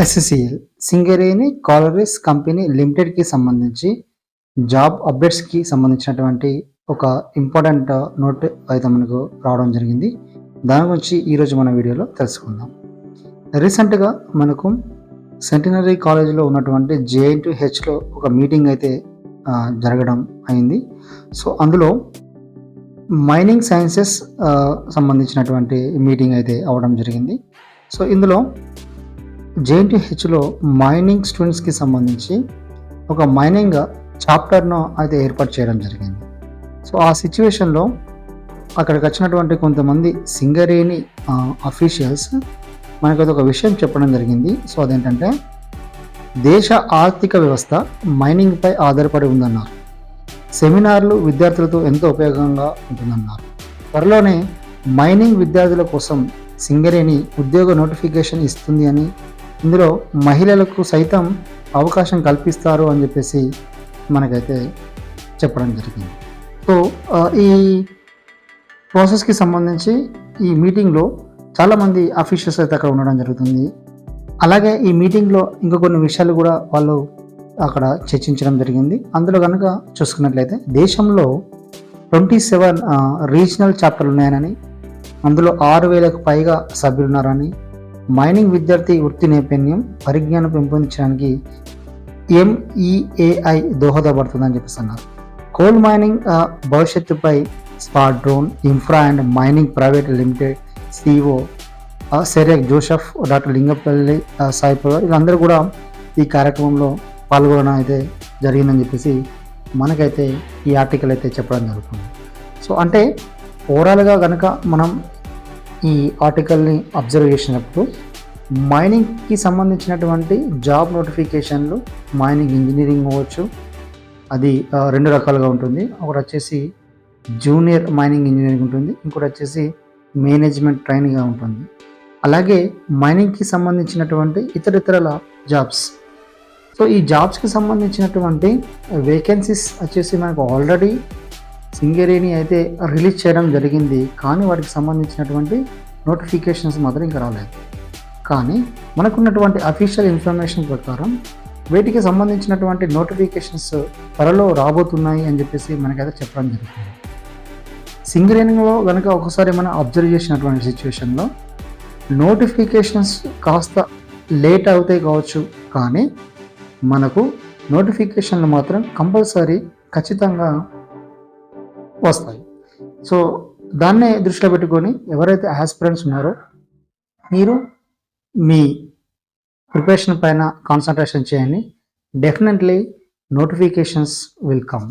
SSCL Singareni collieries company లిమిటెడ్కి సంబంధించి job అప్డేట్స్కి సంబంధించినటువంటి ఒక ఇంపార్టెంట్ నోట్ అయితే మనకు రావడం జరిగింది. దాని గురించి ఈరోజు మన వీడియోలో తెలుసుకుందాం. రీసెంట్గా మనకు సెంటినరీ కాలేజీలో ఉన్నటువంటి జేఎన్టు హెచ్లో ఒక మీటింగ్ అయితే జరగడం అయింది. సో అందులో మైనింగ్ సైన్సెస్ సంబంధించినటువంటి మీటింగ్ అయితే అవడం జరిగింది. సో ఇందులో జేఎన్టీహెచ్లో మైనింగ్ స్టూడెంట్స్కి సంబంధించి ఒక మైనింగ్ చాప్టర్ను అయితే ఏర్పాటు చేయడం జరిగింది. సో ఆ సిచ్యువేషన్లో అక్కడికి వచ్చినటువంటి కొంతమంది సింగరేణి అఫీషియల్స్ మనకు ఒక విషయం చెప్పడం జరిగింది. సో అదేంటంటే దేశ ఆర్థిక వ్యవస్థ మైనింగ్పై ఆధారపడి ఉందన్నారు. సెమినార్లు విద్యార్థులతో ఎంతో ఉపయోగంగా ఉంటుందన్నారు. త్వరలోనే మైనింగ్ విద్యార్థుల కోసం సింగరేణి ఉద్యోగ నోటిఫికేషన్ ఇస్తుంది అని ఇందులో మహిళలకు సైతం అవకాశం కల్పిస్తారు అని చెప్పేసి మనకైతే చెప్పడం జరిగింది. సో ఈ ప్రాసెస్కి సంబంధించి ఈ మీటింగ్లో చాలామంది అఫీషియల్స్ అయితే అక్కడ ఉండడం జరుగుతుంది. అలాగే ఈ మీటింగ్లో ఇంకా కొన్ని విషయాలు కూడా వాళ్ళు అక్కడ చర్చించడం జరిగింది. అందులో కనుక చూసుకున్నట్లయితే దేశంలో ట్వంటీ సెవెన్ రీజనల్ చాప్టర్లు ఉన్నాయని అందులో ఆరు వేలకు పైగా సభ్యులు ఉన్నారని మైనింగ్ విద్యార్థి వృత్తి నైపుణ్యం పరిజ్ఞానం పెంపొందించడానికి ఎంఈఏఐ దోహదపడుతుందని చెప్పేసి అన్నారు. కోల్ మైనింగ్ భవిష్యత్తుపై spot drone infra and mining private limited CEO Serek Joseph doctor Lingapalli ఆ, వీళ్ళందరూ కూడా ఈ కార్యక్రమంలో పాల్గొనడం అయితే జరిగిందని చెప్పేసి మనకైతే ఈ ఆర్టికల్ అయితే చెప్పడం జరుగుతుంది. సో అంటే ఓవరాల్గా కనుక మనం ఈ ఆర్టికల్ని అబ్జర్వ్ చేసినప్పుడు మైనింగ్కి సంబంధించినటువంటి జాబ్ నోటిఫికేషన్లు మైనింగ్ ఇంజనీరింగ్ అవ్వచ్చు. అది రెండు రకాలుగా ఉంటుంది. ఒకటి వచ్చేసి జూనియర్ మైనింగ్ ఇంజనీరింగ్ ఉంటుంది. ఇంకోటి వచ్చేసి మేనేజ్మెంట్ ట్రైనింగ్గా ఉంటుంది. అలాగే మైనింగ్కి సంబంధించినటువంటి ఇతరితరల జాబ్స్. సో ఈ జాబ్స్కి సంబంధించినటువంటి వేకెన్సీస్ వచ్చేసి మనకు ఆల్రెడీ సింగరేణి అయితే రిలీజ్ చేయడం జరిగింది కానీ వాటికి సంబంధించినటువంటి నోటిఫికేషన్స్ మాత్రం ఇంకా రాలేదు. కానీ మనకున్నటువంటి అఫీషియల్ ఇన్ఫర్మేషన్ ప్రకారం వీటికి సంబంధించినటువంటి నోటిఫికేషన్స్ త్వరలో రాబోతున్నాయి అని చెప్పేసి మనకైతే చెప్పడం జరుగుతుంది సింగరేణిలో కనుక ఒకసారి మనం అబ్జర్వ్ చేసినటువంటి సిచ్యువేషన్లో నోటిఫికేషన్స్ కాస్త లేట్ అవుతాయి కావచ్చు కానీ మనకు నోటిఫికేషన్లు మాత్రం కంపల్సరీ ఖచ్చితంగా వస్తాయి. సో దాన్నే దృష్టిలో పెట్టుకొని ఎవరైతే ఆస్పిరెంట్స్ ఉన్నారో మీరు మీ ప్రిపరేషన్ పైన కాన్సన్ట్రేషన్ చేయండి. Definitely notifications will come